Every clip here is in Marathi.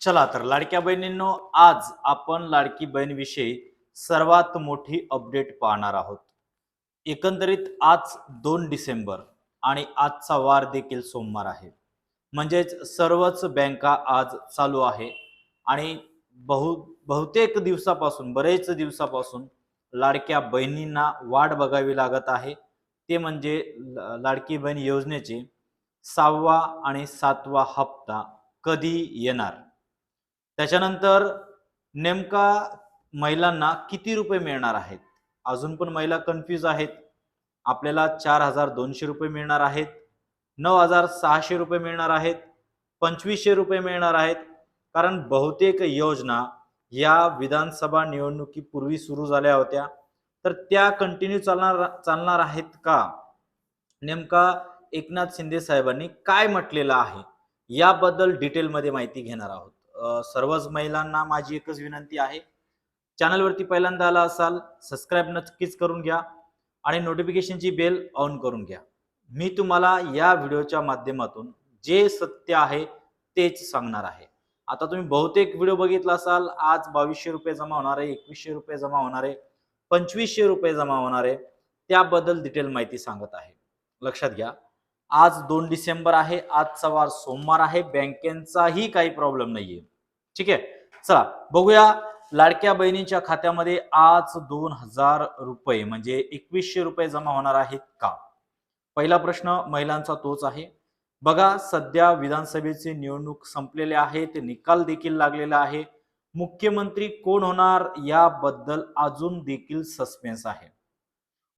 चला तर लाडक्या बहिणींनो आज आपण लाडकी बहीणविषयी सर्वात मोठी अपडेट पाहणार आहोत. एकंदरीत आज दोन डिसेंबर आणि आजचा वार देखील सोमवार आहे. म्हणजेच सर्वच बँका आज चालू आहे आणि बहु बहुतेक दिवसापासून बरेच दिवसापासून लाडक्या बहिणींना वाट बघावी लागत आहे. ते म्हणजे ल- लाडकी बहीण योजनेचे सहावा आणि सातवा हप्ता कधी येणार? त्याच्यानंतर नेमका महिलांना किती रुपये मिळणार आहेत? अजून पण महिला कन्फ्यूज आहेत. आपल्याला चार हजार दोनशे रुपये मिळणार आहेत. नऊ हजार सहाशे रुपये मिळणार आहेत. पंचवीसशे रुपये मिळणार आहेत. कारण बहुतेक योजना या विधानसभा निवडणुकीपूर्वी सुरू झाल्या होत्या. तर त्या कंटिन्यू चालणार चालणार आहेत का? नेमका एकनाथ शिंदे साहेबांनी काय म्हटलेलं आहे? याबद्दल डिटेलमध्ये माहिती घेणार आहोत. सर्वच महिलांना माझी एकच विनंती आहे. चॅनलवरती पहिल्यांदा आला असाल सबस्क्राईब नक्कीच करून घ्या आणि नोटिफिकेशनची बेल ऑन करून घ्या. मी तुम्हाला या व्हिडिओच्या माध्यमातून जे सत्य आहे तेच सांगणार आहे. आता तुम्ही बहुतेक व्हिडिओ बघितला असाल आज बावीसशे रुपये जमा होणार आहे एकवीसशे रुपये जमा होणार आहे पंचवीसशे रुपये जमा होणार आहे. त्याबद्दल डिटेल माहिती सांगत आहे. लक्षात घ्या. आज दोन डिसेंबर आहे आजचा वार सोमवार आहे बँकेचाही काही प्रॉब्लेम नाहीये. ठीक आहे? चला बघूया लाडक्या बहिणींच्या खात्यामध्ये आज दोन हजार रुपये म्हणजे एकवीसशे रुपये जमा होणार आहेत का? पहिला प्रश्न महिलांचा तोच आहे. बघा सध्या विधानसभेचे निवडणूक संपलेले आहेत निकाल देखील लागलेला आहे. मुख्यमंत्री कोण होणार याबद्दल अजून देखील सस्पेन्स आहे.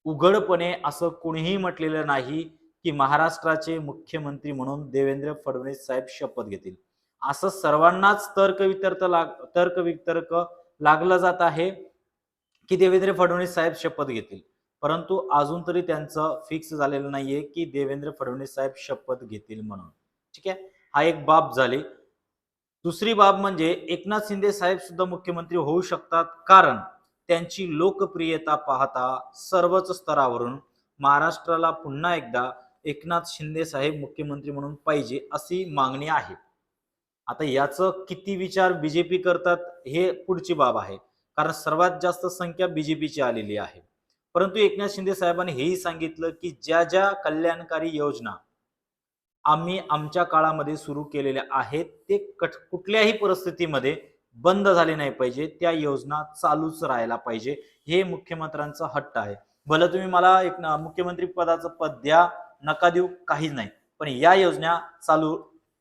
उघडपणे असं कोणीही म्हटलेलं नाही की महाराष्ट्राचे मुख्यमंत्री म्हणून देवेंद्र फडणवीस साहेब शपथ घेतील. असं सर्वांनाच तर्क वितर्क लाग तर्क वितर्क लागलं जात आहे की देवेंद्र फडणवीस साहेब शपथ घेतील. परंतु अजून तरी त्यांचं फिक्स झालेलं नाहीये की देवेंद्र फडणवीस साहेब शपथ घेतील म्हणून. ठीक आहे? हा एक बाब झाली. दुसरी बाब म्हणजे एकनाथ शिंदे साहेब सुद्धा मुख्यमंत्री होऊ शकतात कारण त्यांची लोकप्रियता पाहता सर्वच स्तरावरून महाराष्ट्राला पुन्हा एकदा एकनाथ शिंदे साहेब मुख्यमंत्री म्हणून पाहिजे अशी मागणी आहे. आता याचं किती विचार बीजेपी करतात हे पुढची बाब आहे. कारण सर्वात जास्त संख्या बीजेपीची आलेली आहे. परंतु एकनाथ शिंदे साहेबांनी हेही सांगितलं की ज्या ज्या कल्याणकारी योजना आम्ही आमच्या काळामध्ये सुरू केलेल्या आहेत ते कठ कुठल्याही परिस्थितीमध्ये बंद झाले नाही पाहिजे. त्या योजना चालूच राहायला पाहिजे. हे मुख्यमंत्र्यांचा हट्ट आहे. भलं तुम्ही मला एक मुख्यमंत्री पदाचं पद द्या नका देऊ काहीच नाही. पण या योजना चालू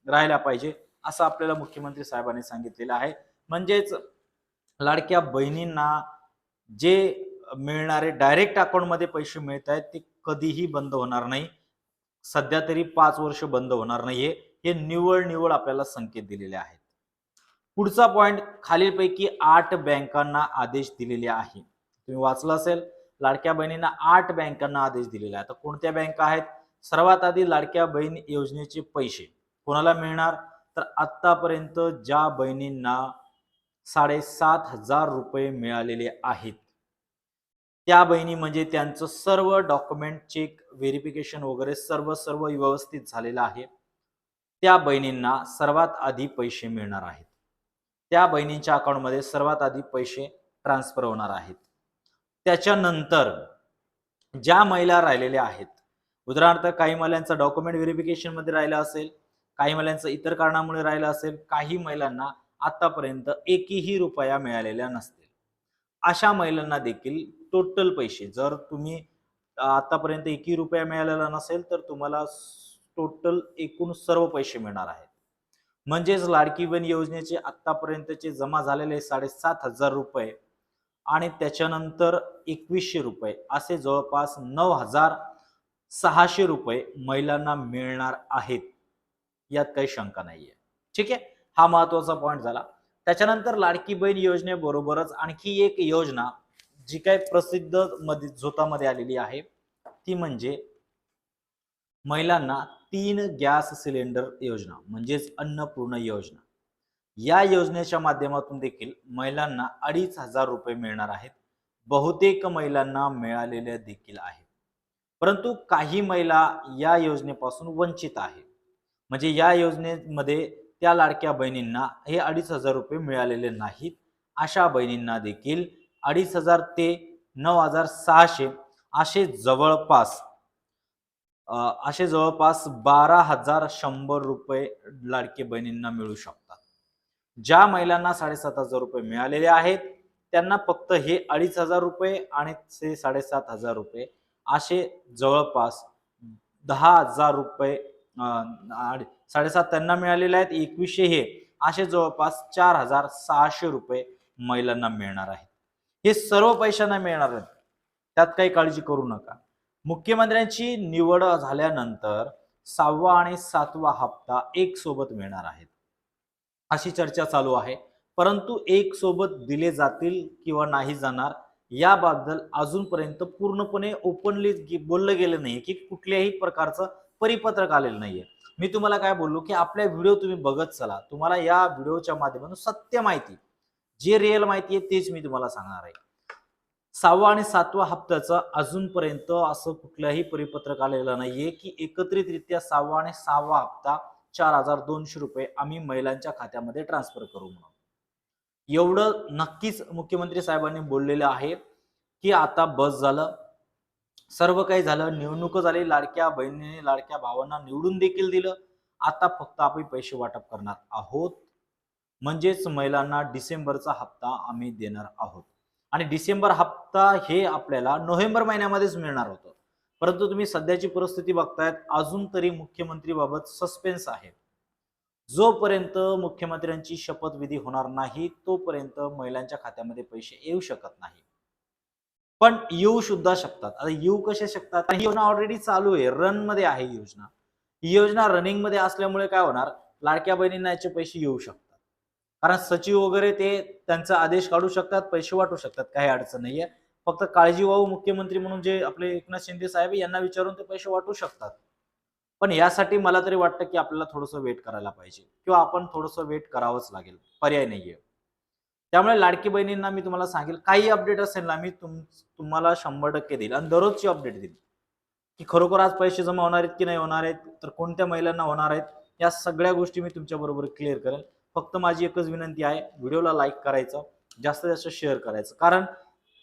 राहायला पाहिजे असं आपल्याला मुख्यमंत्री साहेबांनी सांगितलेलं आहे. म्हणजेच लाडक्या बहिणींना जे मिळणारे डायरेक्ट अकाउंटमध्ये पैसे मिळत आहेत ते कधीही बंद होणार नाही. सध्या तरी पाच वर्ष बंद होणार नाहीये. हे निवळ निवळ आपल्याला संकेत दिलेले आहेत. पुढचा पॉइंट खालीलपैकी आठ बँकांना आदेश दिलेले आहे. तुम्ही वाचलं असेल लाडक्या बहिणींना आठ बँकांना आदेश दिलेला आहे. आता कोणत्या बँका आहेत? सर्वात आधी लाडक्या बहीण योजनेचे पैसे. कोणाला मिळणार? तर आत्तापर्यंत ज्या बहिणींना साडेसात हजार रुपये मिळालेले आहेत त्या बहिणी म्हणजे त्यांचं सर्व डॉक्युमेंट चेक व्हेरिफिकेशन वगैरे सर्व सर्व व्यवस्थित झालेलं आहे. त्या बहिणींना सर्वात आधी पैसे मिळणार आहेत. त्या बहिणींच्या अकाउंटमध्ये सर्वात आधी पैसे ट्रान्सफर होणार आहेत. त्याच्यानंतर ज्या महिला राहिलेल्या आहेत उदाहरणार्थ काही महिलांचं डॉक्युमेंट व्हेरिफिकेशनमध्ये राहिलं असेल काही महिलांचं इतर कारणामुळे राहिलं असेल काही महिलांना आतापर्यंत एकही रुपया मिळालेल्या नसतील. अशा महिलांना देखील टोटल पैसे जर तुम्ही आतापर्यंत एकही रुपया मिळालेला नसेल तर तुम्हाला टोटल एकूण सर्व पैसे मिळणार आहेत. म्हणजेच लाडकी बहीण योजनेचे आतापर्यंतचे जमा झालेले साडेसात हजार रुपये आणि त्याच्यानंतर एकवीसशे रुपये असे जवळपास नऊ हजार सहाशे रुपये महिलांना मिळणार आहेत. यात काही शंका नाहीये. ठीक आहे? हा महत्त्वाचा पॉईंट झाला. त्याच्यानंतर लाडकी बहीण योजनेबरोबरच आणखी एक योजना जी काय प्रसिद्धमध्ये झोतामध्ये आलेली आहे ती म्हणजे महिलांना तीन गॅस सिलेंडर योजना म्हणजेच अन्नपूर्ण योजना. या योजनेच्या माध्यमातून देखील महिलांना अडीच हजार रुपये मिळणार आहेत. बहुतेक महिलांना मिळालेल्या देखील आहे परंतु काही महिला या योजनेपासून वंचित आहे म्हणजे या योजनेमध्ये त्या लाडक्या बहिणींना हे अडीच हजार रुपये मिळालेले नाहीत. अशा बहिणींना देखील अडीच हजार ते नऊ हजार सहाशे असे जवळपास असे जवळपास बारा हजार शंभर रुपये लाडके बहिणींना मिळू शकतात. ज्या महिलांना साडेसात हजार रुपये मिळालेले आहेत त्यांना फक्त हे अडीच हजार रुपये आणि ते साडेसात हजार रुपये असे जवळपास दहा हजार रुपये साडेसात त्यांना मिळालेले आहेत. एकवीसशे हे असे जवळपास चार हजार सहाशे रुपये महिलांना मिळणार आहेत. हे सर्व पैशांना मिळणार आहेत. त्यात काही काळजी करू नका. मुख्यमंत्र्यांची निवड झाल्यानंतर सहावा आणि सातवा हप्ता एक सोबत मिळणार आहेत. अशी चर्चा चालू आहे. परंतु एक सोबत दिले जातील किंवा नाही जाणार याबद्दल अजूनपर्यंत पूर्णपणे ओपनली बोललं गेलं नाही की कुठल्याही प्रकारचं परिपत्रक आलेलं नाहीये. मी तुम्हाला काय बोललो की आपल्या व्हिडिओ तुम्ही बघत चला. तुम्हाला या व्हिडिओच्या माध्यमातून सत्य माहिती जे रिअल माहिती आहे तेच मी तुम्हाला सांगणार आहे. सहावा आणि सातवा हप्त्याचं अजूनपर्यंत असं कुठल्याही परिपत्रक आलेलं नाहीये की एकत्रितरित्या सहावा आणि सहावा हप्ता चार हजार दोनशे रुपये आम्ही महिलांच्या खात्यामध्ये ट्रान्सफर करू म्हणून. एवढं नक्कीच मुख्यमंत्री साहेबांनी बोललेलं आहे की आता बस झालं सर्व काही झालं निवडणूक झाली लाडक्या बहिणीने लाडक्या भावांना निवडून देखील दिलं. आता फक्त आम्ही पैसे वाटप करणार आहोत. म्हणजेच महिलांना डिसेंबरचा हप्ता आम्ही देणार आहोत. आणि डिसेंबर हप्ता हे आपल्याला नोव्हेंबर महिन्यामध्येच मिळणार होतं. परंतु तुम्ही सध्याची परिस्थिती बघतायत अजून तरी मुख्यमंत्रीबाबत सस्पेन्स आहे. जोपर्यंत मुख्यमंत्र्यांची शपथविधी होणार नाही तोपर्यंत महिलांच्या खात्यामध्ये पैसे येऊ शकत नाही. पण येऊ सुद्धा शकतात. आता येऊ कसे शकतात? ही योजना ऑलरेडी चालू आहे. रनमध्ये आहे ही योजना. ही योजना रनिंगमध्ये असल्यामुळे काय होणार? लाडक्या बहिणींना याचे पैसे येऊ शकतात. कारण सचिव वगैरे ते त्यांचा आदेश काढू शकतात पैसे वाटू शकतात. काही अडचण नाहीये. फक्त काळजी वाहू मुख्यमंत्री म्हणून जे आपले एकनाथ शिंदे साहेब यांना विचारून ते पैसे वाटू शकतात. पण यासाठी मला तरी वाटतं की आपल्याला थोडंसं वेट करायला पाहिजे. किंवा आपण थोडंसं वेट करावंच लागेल. पर्याय नाहीये. त्यामुळे लाडकी बहिणींना मी तुम्हाला सांगेल काही अपडेट असेल ना मी तुम तुम्हाला शंभर टक्के देईल. आणि दररोजची अपडेट देईल. की खरोखर आज पैसे जमा होणार आहेत की नाही होणार आहेत तर कोणत्या महिलांना होणार आहेत या सगळ्या गोष्टी मी तुमच्याबरोबर क्लिअर करेल. फक्त माझी एकच विनंती आहे व्हिडिओला लाईक करायचं जास्तीत जास्त शेअर करायचं. कारण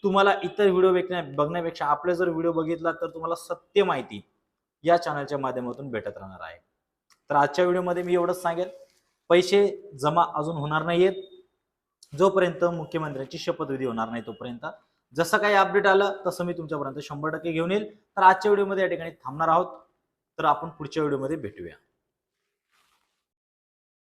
तुम्हाला इतर व्हिडिओ बघण्या बघण्यापेक्षा आपले जर व्हिडिओ बघितला तर तुम्हाला सत्य माहिती या चॅनलच्या माध्यमातून भेटत राहणार आहे. तर आजच्या व्हिडिओमध्ये मी एवढंच सांगेल. पैसे जमा अजून होणार नाहीयेत. जोपर्यंत मुख्यमंत्र्यांची शपथविधी होणार नाही तोपर्यंत. जसं काही अपडेट आलं तसं मी तुमच्यापर्यंत शंभर टक्के घेऊन येईल. तर आजच्या व्हिडिओमध्ये या ठिकाणी थांबणार आहोत. तर आपण पुढच्या व्हिडिओमध्ये भेटूया.